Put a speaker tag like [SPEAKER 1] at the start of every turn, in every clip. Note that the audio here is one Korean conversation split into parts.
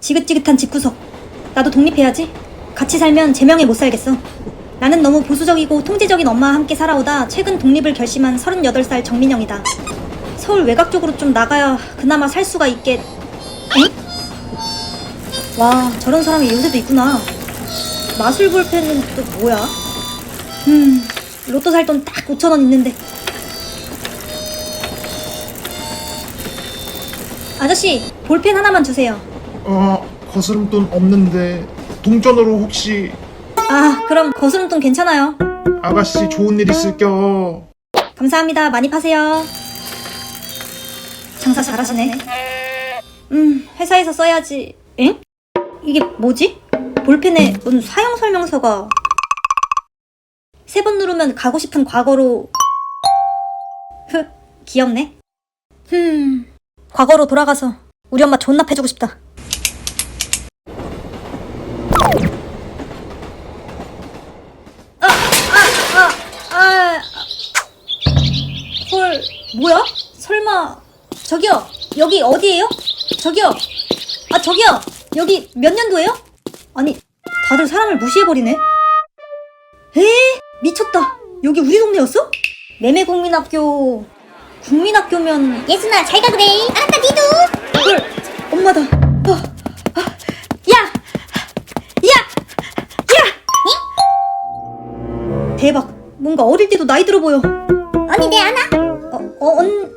[SPEAKER 1] 지긋지긋한 집구석. 나도 독립해야지. 같이 살면 제명에 못 살겠어. 나는 너무 보수적이고 통제적인 엄마와 함께 살아오다 최근 독립을 결심한 38살 정민영이다. 서울 외곽 쪽으로 좀 나가야 그나마 살 수가 있겠... 응? 와, 저런 사람이 요새도 있구나. 마술 볼펜은 또 뭐야? 음, 로또 살 돈 딱 5천원 있는데. 아저씨, 볼펜 하나만 주세요.
[SPEAKER 2] 어, 거스름돈 없는데 동전으로 혹시
[SPEAKER 1] 아, 그럼 거스름돈 괜찮아요.
[SPEAKER 2] 아가씨 좋은 일 있을겨.
[SPEAKER 1] 감사합니다. 많이 파세요. 장사 잘하시네. 음, 회사에서 써야지. 엥? 이게 뭐지? 볼펜에 무슨 사용 설명서가 세 번 누르면 가고 싶은 과거로 흑, 귀엽네. 흠, 과거로 돌아가서 우리 엄마 존나 패주고 싶다. 여기 어디예요? 저기요, 아, 저기요, 여기 몇 년도예요? 아니, 다들 사람을 무시해버리네? 에? 미쳤다. 여기 우리 동네였어? 매매 국민학교, 국민학교면,
[SPEAKER 3] 예순아 잘 가 그래 알았다 니도
[SPEAKER 1] 헐, 엄마다. 아, 아, 야! 야! 야! 대박. 뭔가 어릴 때도 나이 들어 보여.
[SPEAKER 3] 언니 내 아나
[SPEAKER 1] 어, 어, 언,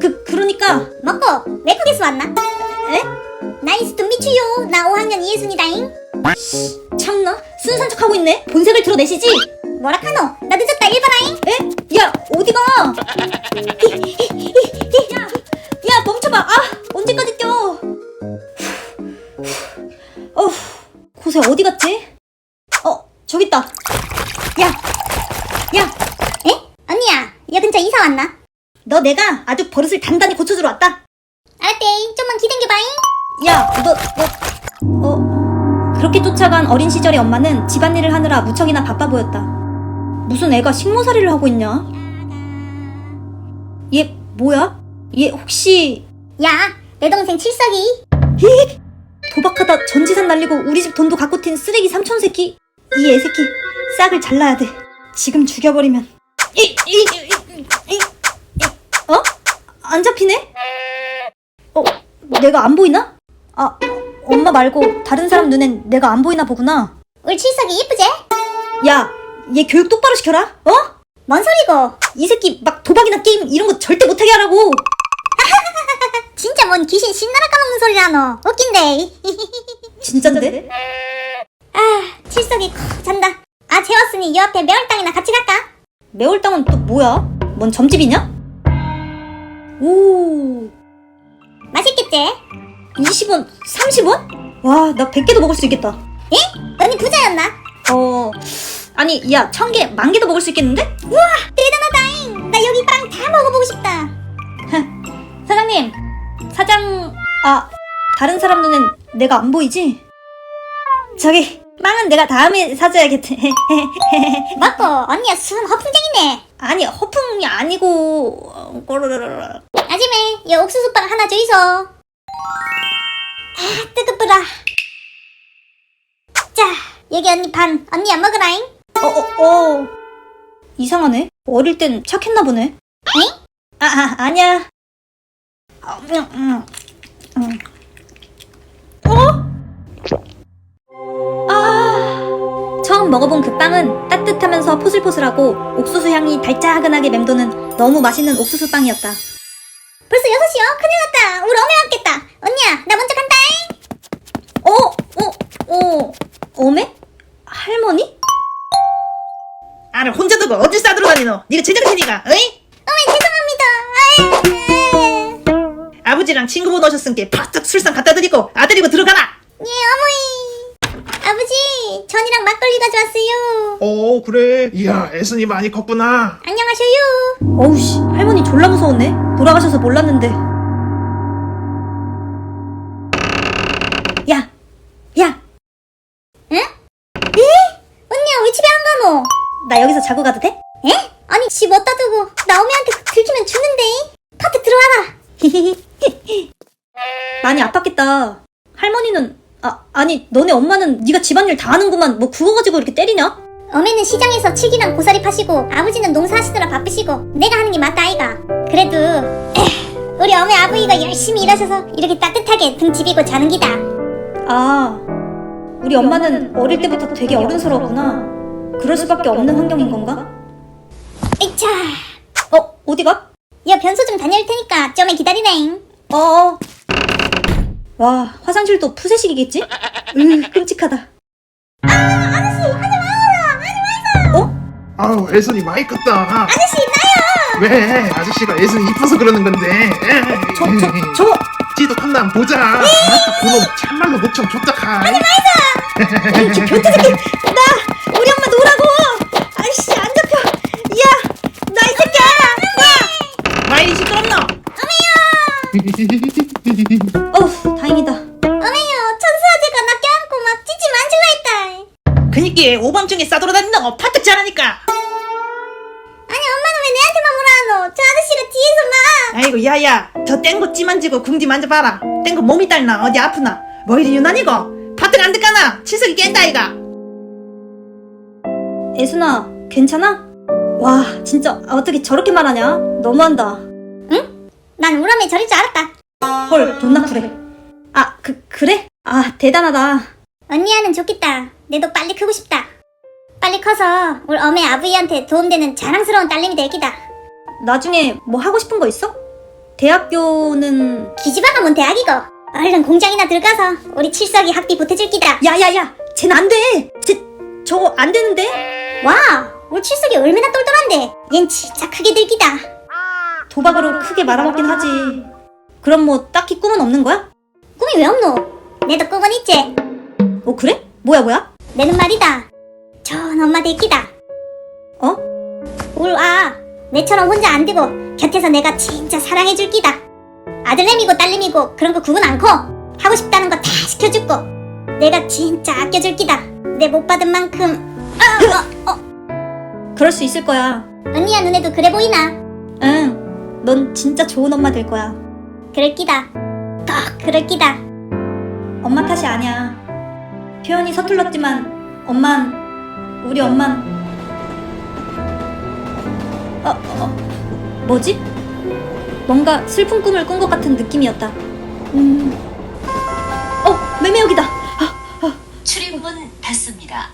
[SPEAKER 1] 그, 그러니까,
[SPEAKER 3] 먹고 외국에서 왔나?
[SPEAKER 1] 에?
[SPEAKER 3] 나이스 또 미추요 나 5학년 이예순이다잉
[SPEAKER 1] 참나? 순산 척하고 있네? 본색을 드러내시지?
[SPEAKER 3] 뭐라 카노 나 늦었다 1번아잉
[SPEAKER 1] 에? 야, 어디가? 야, 야, 멈춰봐. 아, 언제까지 뛰어? 어, 고세 어디 갔지? 어, 저기 있다. 야, 야,
[SPEAKER 3] 에? 언니야 여 근처 이사 왔나?
[SPEAKER 1] 너 내가 아주 버릇을 단단히 고쳐주러 왔다.
[SPEAKER 3] 알았대잉 좀만 기댕겨봐잉
[SPEAKER 1] 야, 너, 너, 어, 그렇게 쫓아간 어린 시절의 엄마는 집안일을 하느라 무척이나 바빠 보였다. 무슨 애가 식모살이를 하고 있냐? 얘, 뭐야? 얘 혹시,
[SPEAKER 3] 야 내 동생 칠석이
[SPEAKER 1] 히? 도박하다 전지산 날리고 우리 집 돈도 갖고 튄 쓰레기 삼촌 새끼. 이 애새끼, 싹을 잘라야 돼. 지금 죽여버리면. 이, 이, 이, 이, 이, 이. 어? 안 잡히네? 어, 내가 안 보이나? 아, 엄마 말고 다른 사람 눈엔 내가 안 보이나 보구나.
[SPEAKER 3] 우리 칠석이 예쁘제?
[SPEAKER 1] 야, 얘 교육 똑바로 시켜라. 어?
[SPEAKER 3] 뭔 소리고
[SPEAKER 1] 이 새끼 막 도박이나 게임 이런 거 절대 못하게 하라고.
[SPEAKER 3] 진짜 뭔 귀신 신나라 까먹는 소리라노 웃긴데
[SPEAKER 1] 진짠데?
[SPEAKER 3] 아 칠석이 콕 잔다 아 재웠으니 여 앞에 매월당이나 같이 갈까?
[SPEAKER 1] 매월당은 또 뭐야? 뭔 점집이냐? 오,
[SPEAKER 3] 맛있겠지?
[SPEAKER 1] 20원, 30원? 와, 나 100개도 먹을 수 있겠다.
[SPEAKER 3] 에? 언니 부자였나?
[SPEAKER 1] 어, 아니, 야, 천 개, 만 개도 먹을 수 있겠는데?
[SPEAKER 3] 우와 대단하다잉 나 여기 빵 다 먹어보고 싶다
[SPEAKER 1] 사장님, 사장, 아, 다른 사람 눈엔 내가 안 보이지? 저기, 빵은 내가 다음에 사줘야겠대.
[SPEAKER 3] 맞고 언니야 순 허풍쟁이네
[SPEAKER 1] 아니, 허풍이 아니고, 어, 꼬르르르르.
[SPEAKER 3] 아줌에 여 옥수수빵 하나 주이소 아 뜨겁더라 자 여기 언니 반 언니 안 먹으라잉
[SPEAKER 1] 어, 어, 어. 이상하네. 어릴 땐 착했나 보네.
[SPEAKER 3] 응?
[SPEAKER 1] 아, 아 아니야. 아, 음, 음, 음. 어? 아. 처음 먹어본 그 빵은 따뜻하면서 포슬포슬하고 옥수수 향이 달짝하게 맴도는 너무 맛있는 옥수수 빵이었다.
[SPEAKER 3] 벌써 6시요? 큰일 났다
[SPEAKER 4] 두고 어딜 싸들어 다니노? 네가 제정신이가, 어이?
[SPEAKER 3] 어메 죄송합니다 아유,
[SPEAKER 4] 아버지랑 친구분 오셨으니까 팍팍 술상 갖다 드리고 아들이고 들어가라.
[SPEAKER 3] 예 어머니 아버지 전이랑 막걸리 가져왔어요
[SPEAKER 2] 어, 그래. 이야, 애순이 많이 컸구나.
[SPEAKER 3] 안녕하셔요
[SPEAKER 1] 어우씨, 할머니 졸라 무서웠네. 돌아가셔서 몰랐는데. 야, 야, 자고 가도 돼?
[SPEAKER 3] 에? 아니 집 어디다 두고 나오미한테 들키면 죽는데 파트 들어와라
[SPEAKER 1] 많이 아팠겠다. 할머니는 아, 아니, 너네 엄마는 네가 집안일 다 하는구만. 뭐 그거 가지고 이렇게 때리냐?
[SPEAKER 3] 어머니는 시장에서 칠기랑 고사리 파시고 아버지는 농사하시느라 바쁘시고 내가 하는 게 맞다 아이가 그래도 에휴, 우리 어머니 아버지가 열심히 일하셔서 이렇게 따뜻하게 등 지비고 자는 기다
[SPEAKER 1] 아, 우리 엄마는 어릴 때부터 되게 어른스러웠구나. 그럴 수밖에 없는 환경인 건가?
[SPEAKER 3] 에이차
[SPEAKER 1] 어, 어디가?
[SPEAKER 3] 야 변소 좀 다녀올 테니까 좀에 기다리래
[SPEAKER 1] 어, 어. 와, 화장실도 푸세식이겠지? 으, 끔찍하다. 어?
[SPEAKER 2] 아우 애순이 많이 컸다.
[SPEAKER 3] 아저씨 나요
[SPEAKER 2] 왜? 아저씨가 애순이 이뻐서 그러는 건데.
[SPEAKER 1] 저, 저, 저,
[SPEAKER 2] 지도 컸나 한번 보자. 그놈 참말로 목청 좋다 카.
[SPEAKER 1] 이 변태 새끼! 나!
[SPEAKER 4] 싸돌아다니는 파특 잘하니까
[SPEAKER 3] 아니 엄마는 왜 내한테만 뭐라 하노 저 아저씨가 뒤에서 막
[SPEAKER 4] 아이고 야야 저 땡고 찌만지고 궁지 만져봐라 땡고 몸이 딸나 어디 아프나 뭐 이리 유난이고 파특 안 듣까나 칠석이 깬다 이가
[SPEAKER 1] 애순아, 괜찮아? 와, 진짜 어떻게 저렇게 말하냐? 너무한다.
[SPEAKER 3] 난 우람에 저릴 줄 알았다
[SPEAKER 1] 헐, 존나 쿨해. 아, 그, 그래? 아, 대단하다.
[SPEAKER 3] 언니야는 좋겠다. 내도 빨리 크고 싶다. 빨리 커서 우리 어메 아버지한테 도움되는 자랑스러운 딸내미 되기다.
[SPEAKER 1] 나중에 뭐 하고 싶은 거 있어? 대학교는
[SPEAKER 3] 기집아가 뭔 대학이고. 얼른 공장이나 들어가서 우리 칠석이 학비 보태줄 기다.
[SPEAKER 1] 야야야 쟤는 안 돼! 쟤 저거 안 되는데?
[SPEAKER 3] 와, 우리 칠석이 얼마나 똘똘한데. 얜 진짜 크게 들기다.
[SPEAKER 1] 도박으로 크게 말아먹긴 하지 그럼 뭐 딱히 꿈은 없는 거야?
[SPEAKER 3] 꿈이 왜 없노? 내도 꿈은 있지.
[SPEAKER 1] 어 그래? 뭐야 뭐야?
[SPEAKER 3] 내는 말이다. 좋은 엄마 되기다.
[SPEAKER 1] 어?
[SPEAKER 3] 울 아, 내처럼 혼자 안 되고 곁에서 내가 진짜 사랑해줄 기다. 아들내미고 딸내미고 그런 거 구분 않고 하고 싶다는 거 다 시켜주고 내가 진짜 아껴줄 기다. 내 못 받은 만큼 어, 어, 어.
[SPEAKER 1] 그럴 수 있을 거야
[SPEAKER 3] 언니야 눈에도 그래 보이나?
[SPEAKER 1] 응 넌 진짜 좋은 엄마 될 거야
[SPEAKER 3] 그럴 기다. 꼭 그럴 기다.
[SPEAKER 1] 엄마 탓이 아니야 표현이 서툴렀지만 엄만 우리 엄만 어, 어 뭐지? 뭔가 슬픈 꿈을 꾼 것 같은 느낌이었다 음. 어 매매역이다
[SPEAKER 5] 출입문 닫습니다.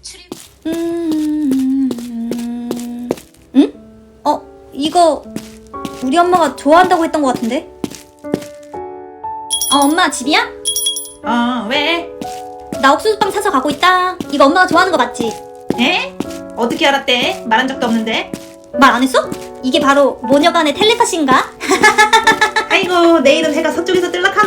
[SPEAKER 5] 출입
[SPEAKER 1] 음... 응? 어, 이거 우리 엄마가 좋아한다고 했던 것 같은데? 어, 엄마 집이야?
[SPEAKER 4] 어 왜?
[SPEAKER 1] 나 옥수수빵 사서 가고 있다. 이거 엄마가 좋아하는 거 맞지?
[SPEAKER 4] 에? 어떻게 알았대? 말한 적도 없는데
[SPEAKER 1] 말 안 했어? 이게 바로 모녀간의 텔레파시인가?
[SPEAKER 4] 아이고 내일은 해가 서쪽에서 뜰락하노